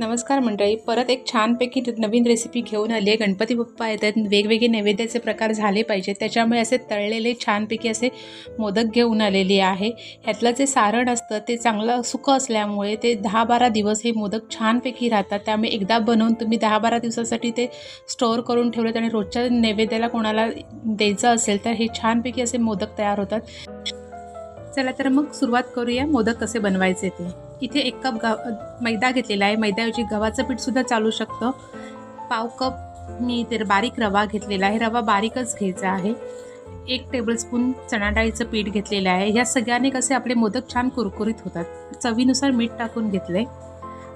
नमस्कार मंडळी. परत एक छानपैकी नवीन रेसिपी घेऊन आली आहे गणपती बाप्पा येतात. वेगवेगळे नैवेद्याचे प्रकार झाले पाहिजे त्याच्यामुळे असे तळलेले छानपैकी असे मोदक घेऊन आलेले आहे. ह्यातलं जे सारण असतं ते चांगलं सुकं असल्यामुळे ते दहा बारा दिवस हे मोदक छानपैकी राहतात. त्यामुळे एकदा बनवून तुम्ही दहा बारा दिवसासाठी ते स्टोअर करून ठेवलेत आणि रोजच्या नैवेद्याला कोणाला द्यायचं असेल तर हे छानपैकी असे मोदक तयार होतात. चला तर मग सुरुवात करूया. मोदक कसे बनवायचे ते. इथे एक कप गव मैदा घेतलेला आहे. मैद्याऐवजी गव्हाचं पीठसुद्धा चालू शकतं. पाव कप मी इथे बारीक रवा घेतलेला आहे. रवा बारीकच घ्यायचा आहे. एक टेबलस्पून चणा डाळीचं पीठ घेतलेलं आहे. ह्या सगळ्याने कसे आपले मोदक छान कुरकुरीत होतात. चवीनुसार मीठ टाकून घेतलं आहे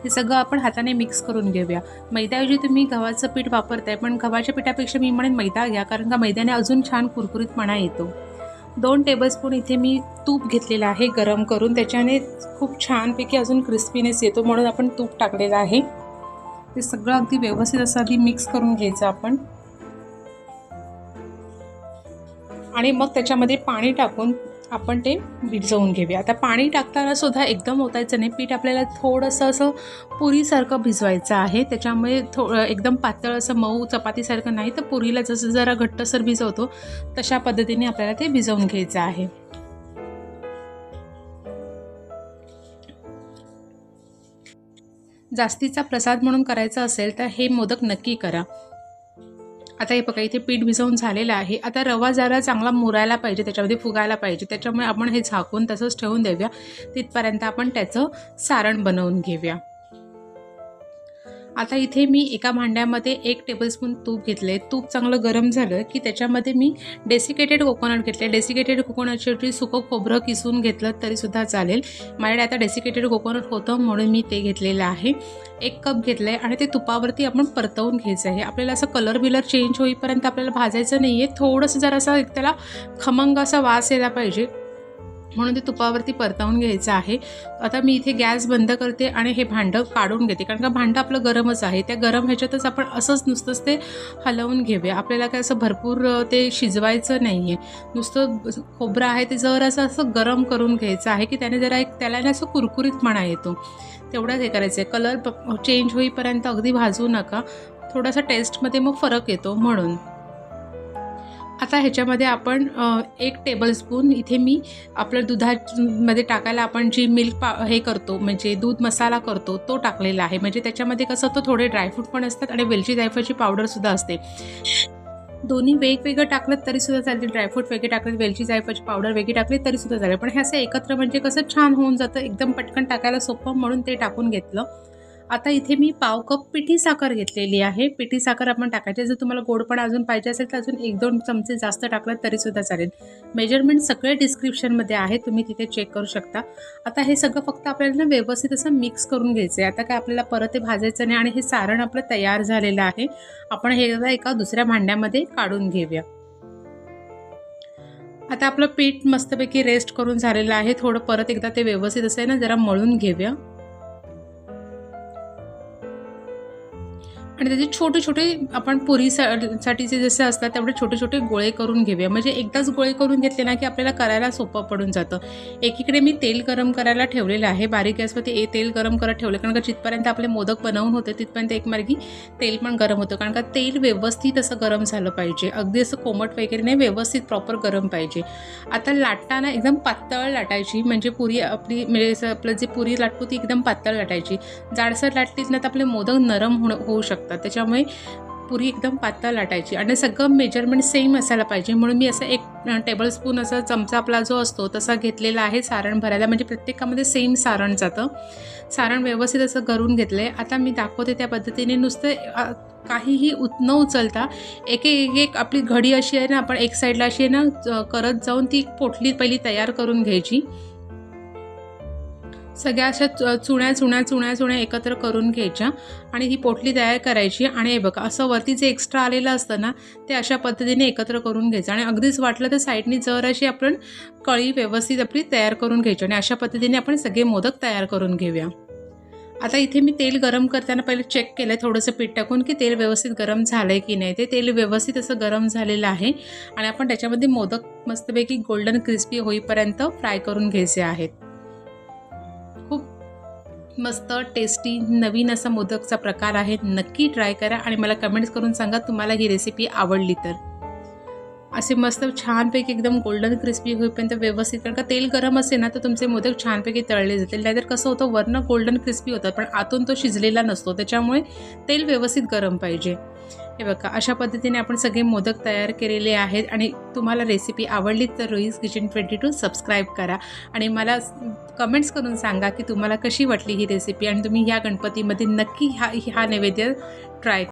हे सगळं आपण हाताने मिक्स करून घेऊया. मैद्याऐवजी तुम्ही गव्हाचं पीठ वापरताय पण गव्हाच्या पिठापेक्षा मी म्हणेन मैदा घ्या कारण का मैद्याने अजून छान कुरकुरीतपणा येतो. दोन टेबलस्पून इथे मी तूप घेतलेलं आहे गरम करून. त्याच्याने खूप छानपैकी अजून क्रिस्पीनेस येतो. म्हणून आपण तूप टाकलेलं आहे. ते सगळं अगदी व्यवस्थित असं आधी मिक्स करून घ्यायचं आपण. आणि मग त्याच्यामध्ये पाणी टाकून आपण ते भिजवून घेऊया. आता पाणी टाकताना सुद्धा एकदम ओतायचं नाही. पीठ आपल्याला थोडंसं असं पुरीसारखं भिजवायचं आहे. त्याच्यामुळे थो एकदम पातळ असं मऊ चपातीसारखं नाही तर पुरीला जसं जरा घट्टसर भिजवतो तशा पद्धतीने आपल्याला ते भिजवून घ्यायचं आहे. जास्तीचा प्रसाद म्हणून करायचा असेल तर हे मोदक नक्की करा. आता हे बघा इथे पीठ भिजवून झालेलं आहे. आता रवा जरा चांगला मुरायला पाहिजे त्याच्यामध्ये फुगायला पाहिजे. त्याच्यामुळे आपण हे झाकून तसंच ठेवून देऊया. तिथपर्यंत आपण त्याचं सारण बनवून घेऊया. आता इथे मी एका भांड्यामध्ये एक टेबलस्पून तूप घेतले तूप चांगलं गरम झालं की त्याच्यामध्ये मी डेसिकेटेड कोकोनट घेतले डेसिकेटेड कोकोनटच्या सुकं खोबरं किसून घेतलं तरीसुद्धा चालेल. माझ्याकडे आता डेसिकेटेड कोकोनट होतं म्हणून मी ते घेतलेलं आहे. एक कप घेतलं आहे आणि ते तुपावरती आपण परतवून घ्यायचं आहे. आपल्याला असं कलर बिलर चेंज होईपर्यंत आपल्याला भाजायचं नाही आहे थोडंसं जरासा असं त्याला खमंग असा वास यायला पाहिजे. म्हणून ते तुपावरती परतावून घ्यायचं आहे. आता मी इथे गॅस बंद करते आणि हे भांडं काढून घेते. कारण का भांडं आपलं गरमच आहे. त्या गरम ह्याच्यातच आपण असंच नुसतंच ते हलवून घेऊया. आपल्याला काय असं भरपूर ते शिजवायचं नाही आहे नुसतं खोबरं आहे ते जर असं असं गरम करून घ्यायचं आहे की त्याने जरा एक त्याला असं कुरकुरीतपणा येतो. तेवढंच हे करायचं आहे कलर चेंज होईपर्यंत अगदी भाजू नका. थोडासा टेस्टमध्ये मग फरक येतो म्हणून. आता ह्याच्यामध्ये आपण एक टेबलस्पून इथे मी आपलं दुधामध्ये टाकायला आपण जी मिल्क पा हे करतो म्हणजे दूध मसाला करतो तो टाकलेला आहे. म्हणजे त्याच्यामध्ये कसं होतं थोडे ड्रायफ्रूट पण असतात आणि वेलची जायफळची पावडरसुद्धा असते. दोन्ही वेगवेगळं टाकलं तरीसुद्धा चालते ड्रायफ्रूट वेगळे टाकले वेलची जायफळची पावडर वेगळी टाकली तरीसुद्धा चालेल पण हे असं एकत्र म्हणजे कसं छान होऊन जातं एकदम पटकन टाकायला सोपं म्हणून ते टाकून घेतलं. आता इथे मी पाव कप पिठी साखर घेतलेली आहे. पिठी साखर आपण टाकायची जर तुम्हाला गोडपणा अजून पाहिजे असेल तर अजून एक दोन चमचे जास्त टाकलं तरीसुद्धा चालेल. मेजरमेंट सगळे डिस्क्रिप्शनमध्ये आहे तुम्ही तिथे चेक करू शकता. आता हे सगळं फक्त आपल्याला ना व्यवस्थित असं मिक्स करून घ्यायचं आहे आता काय आपल्याला परत ते भाजायचं नाही आणि हे सारण आपलं तयार झालेलं आहे. आपण हे एका दुसऱ्या भांड्यामध्ये काढून घेऊया. आता आपलं पीठ मस्तपैकी रेस्ट करून झालेलं आहे. थोडं परत एकदा ते व्यवस्थित असं आहे ना जरा मळून घेऊया. आणि त्याचे छोटे छोटे आपण पुरीसाठीचे जसे असतात तेवढे छोटे छोटे गोळे करून घेऊया. म्हणजे एकदाच गोळे करून घेतले ना की आपल्याला करायला सोपं पडून जातं. एकीकडे मी तेल गरम करायला ठेवलेलं आहे. बारीक गॅसवरती ए तेल गरम करत ठेवलं. कारण का जिथपर्यंत आपले मोदक बनवून होते तिथपर्यंत एक मार्गी तेल पण गरम होतं. कारण का तेल व्यवस्थित असं गरम झालं पाहिजे. अगदी असं कोमट वगैरे नाही व्यवस्थित प्रॉपर गरम पाहिजे. आता लाटताना एकदम पातळ लाटायची. म्हणजे पुरी आपली म्हणजे आपलं जे पुरी लाटतो ती एकदम पातळ लाटायची. जाडसर लाटलीच ना तर आपले मोदक नरम होणं होऊ शकतात. लागतात त्याच्यामुळे पुरी एकदम पातळ लाटायची. आणि सगळं मेजरमेंट सेम असायला पाहिजे. म्हणून मी असं एक टेबलस्पून असा चमचा आपला जो असतो तसा घेतलेला आहे सारण भरायला. म्हणजे प्रत्येकामध्ये सेम सारण जातं. सारण व्यवस्थित असं करून घेतलं आहे आता मी दाखवते त्या पद्धतीने. नुसतं काहीही उत न उचलता एक एक एक आपली घडी अशी आहे ना आपण एक साईडला अशी आहे ना करत जाऊन ती पोटली पहिली तयार करून घ्यायची. सगळ्या अशा चुण्या चुण्या चुण्या चुण्या एकत्र करून घ्यायच्या आणि ही पोटली तयार करायची आणि हे बघा असं वरती जे एक्स्ट्रा आलेलं असतं ना ते अशा पद्धतीने एकत्र करून घ्यायचं आणि अगदीच वाटलं तर साईडनी जर अशी आपण कळी व्यवस्थित आपली तयार करून घ्यायची आणि अशा पद्धतीने आपण सगळे मोदक तयार करून घेऊया. आता इथे मी तेल गरम करताना पहिले चेक केलं आहे थोडंसं पीठ टाकून की तेल व्यवस्थित गरम झालं आहे की नाही. ते तेल व्यवस्थित असं गरम झालेलं आहे आणि आपण त्याच्यामध्ये मोदक मस्तपैकी गोल्डन क्रिस्पी होईपर्यंत फ्राय करून घ्यायचे आहेत. मस्त टेस्टी नवीन असा मोदकचा प्रकार आहे. नक्की ट्राय करा आणि मला कमेंट्स करून सांगा तुम्हाला ही रेसिपी आवडली तर. असे मस्त छानपैकी एकदम गोल्डन क्रिस्पी होईपर्यंत व्यवस्थित कारण का तेल गरम असेल ना तर तुमचे मोदक छानपैकी तळले जातील. नाहीतर कसं होतं वरनं गोल्डन क्रिस्पी होतात पण आतून तो शिजलेला नसतो. त्याच्यामुळे तेल व्यवस्थित गरम पाहिजे. हे बघा अशा पद्धतीने आपण सगळे मोदक तयार केलेले आहेत आणि तुम्हाला रेसिपी आवडली तर Roy's kitchen twenty two subscribe करा आणि मला कमेंट्स करून सांगा की तुम्हाला कशी वाटली ही रेसिपी आणि तुम्ही ह्या गणपतीमध्ये नक्की हा हा नैवेद्य ट्राय